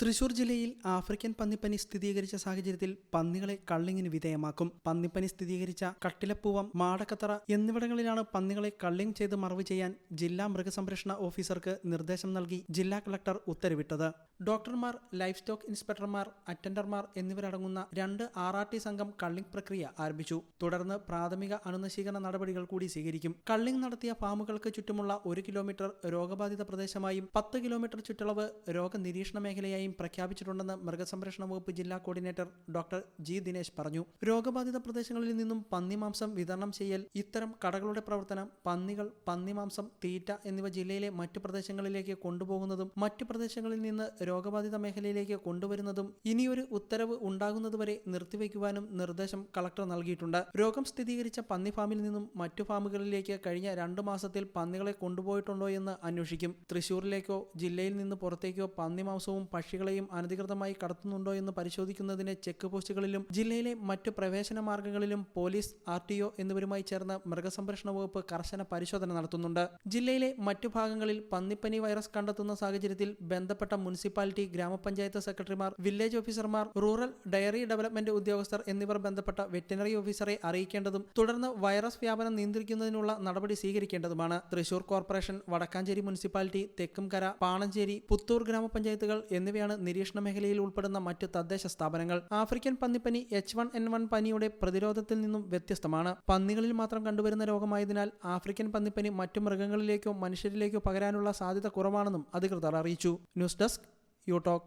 തൃശൂർ ജില്ലയിൽ ആഫ്രിക്കൻ പന്നിപ്പനി സ്ഥിരീകരിച്ച സാഹചര്യത്തിൽ പന്നികളെ കള്ളിങ്ങിന് വിധേയമാക്കും. പന്നിപ്പനി സ്ഥിരീകരിച്ച കട്ടിലപ്പൂവം മാടക്കത്തറ എന്നിവിടങ്ങളിലാണ് പന്നികളെ കള്ളിങ് ചെയ്ത് മറവ് ചെയ്യാൻ ജില്ലാ മൃഗസംരക്ഷണ ഓഫീസർക്ക് നിർദ്ദേശം നൽകി ജില്ലാ കളക്ടർ ഉത്തരവിട്ടത്. ഡോക്ടർമാർ ലൈഫ് സ്റ്റോക്ക് ഇൻസ്പെക്ടർമാർ അറ്റൻഡർമാർ എന്നിവരടങ്ങുന്ന രണ്ട് ആർ ആർ ടി സംഘം കള്ളിംഗ് പ്രക്രിയ ആരംഭിച്ചു. തുടർന്ന് പ്രാഥമിക അണുനശീകരണ നടപടികൾ കൂടി സ്വീകരിക്കും. കള്ളിംഗ് നടത്തിയ ഫാമുകൾക്ക് ചുറ്റുമുള്ള ഒരു കിലോമീറ്റർ രോഗബാധിത പ്രദേശമായും പത്ത് കിലോമീറ്റർ ചുറ്റളവ് രോഗനിരീക്ഷണ മേഖലയായും പ്രഖ്യാപിച്ചിട്ടുണ്ടെന്ന് മൃഗസംരക്ഷണ വകുപ്പ് ജില്ലാ കോർഡിനേറ്റർ ഡോക്ടർ ജി ദിനേശ് പറഞ്ഞു. രോഗബാധിത പ്രദേശങ്ങളിൽ നിന്നും പന്നിമാംസം വിതരണം ചെയ്യൽ ഇത്തരം കടകളുടെ പ്രവർത്തനം പന്നികൾ പന്നിമാംസം തീറ്റ എന്നിവ ജില്ലയിലെ മറ്റു പ്രദേശങ്ങളിലേക്ക് കൊണ്ടുപോകുന്നതും മറ്റു പ്രദേശങ്ങളിൽ നിന്ന് രോഗബാധിത മേഖലയിലേക്ക് കൊണ്ടുവരുന്നതും ഇനിയൊരു ഉത്തരവ് ഉണ്ടാകുന്നതുവരെ നിർത്തിവെക്കുവാനും നിർദ്ദേശം കളക്ടർ നൽകിയിട്ടുണ്ട്. രോഗം സ്ഥിരീകരിച്ച പന്നി ഫാമിൽ നിന്നും മറ്റു ഫാമുകളിലേക്ക് കഴിഞ്ഞ രണ്ടു മാസത്തിൽ പന്നികളെ കൊണ്ടുപോയിട്ടുണ്ടോ എന്ന് അന്വേഷിക്കും. തൃശൂരിലേക്കോ ജില്ലയിൽ നിന്ന് പുറത്തേക്കോ പന്നി മാംസവും പക്ഷികളെയും അനധികൃതമായി കടത്തുന്നുണ്ടോ എന്ന് പരിശോധിക്കുന്നതിന് ചെക്ക് പോസ്റ്റുകളിലും ജില്ലയിലെ മറ്റു പ്രവേശന മാർഗങ്ങളിലും പോലീസ് ആർ ടി ഒ എന്നിവരുമായി ചേർന്ന് മൃഗസംരക്ഷണ വകുപ്പ് കർശന പരിശോധന നടത്തുന്നുണ്ട്. ജില്ലയിലെ മറ്റു ഭാഗങ്ങളിൽ പന്നിപ്പനി വൈറസ് കണ്ടെത്തുന്ന സാഹചര്യത്തിൽ ബന്ധപ്പെട്ട മുനിസിപ്പാലിറ്റി ഗ്രാമപഞ്ചായത്ത് സെക്രട്ടറിമാർ വില്ലേജ് ഓഫീസർമാർ റൂറൽ ഡയറി ഡെവലപ്മെന്റ് ഉദ്യോഗസ്ഥർ എന്നിവർ ബന്ധപ്പെട്ട വെറ്റിനറി ഓഫീസറെ അറിയിക്കേണ്ടതും തുടർന്ന് വൈറസ് വ്യാപനം നിയന്ത്രിക്കുന്നതിനുള്ള നടപടി സ്വീകരിക്കേണ്ടതുമാണ്. തൃശൂർ കോർപ്പറേഷൻ വടക്കാഞ്ചേരി മുനിസിപ്പാലിറ്റി തെക്കുംകര പാണഞ്ചേരി പുത്തൂർ ഗ്രാമപഞ്ചായത്തുകൾ എന്നിവയാണ് നിരീക്ഷണ മേഖലയിൽ ഉൾപ്പെടുന്ന മറ്റ് തദ്ദേശ സ്ഥാപനങ്ങൾ. ആഫ്രിക്കൻ പന്നിപ്പനി എച്ച് വൺ എൻ വൺ പനിയുടെ പ്രതിരോധത്തിൽ നിന്നും വ്യത്യസ്തമാണ്. പന്നികളിൽ മാത്രം കണ്ടുവരുന്ന രോഗമായതിനാൽ ആഫ്രിക്കൻ പന്നിപ്പനി മറ്റു മൃഗങ്ങളിലേക്കോ മനുഷ്യരിലേക്കോ പകരാനുള്ള സാധ്യത കുറവാണെന്നും അധികൃതർ അറിയിച്ചു. News desk you talk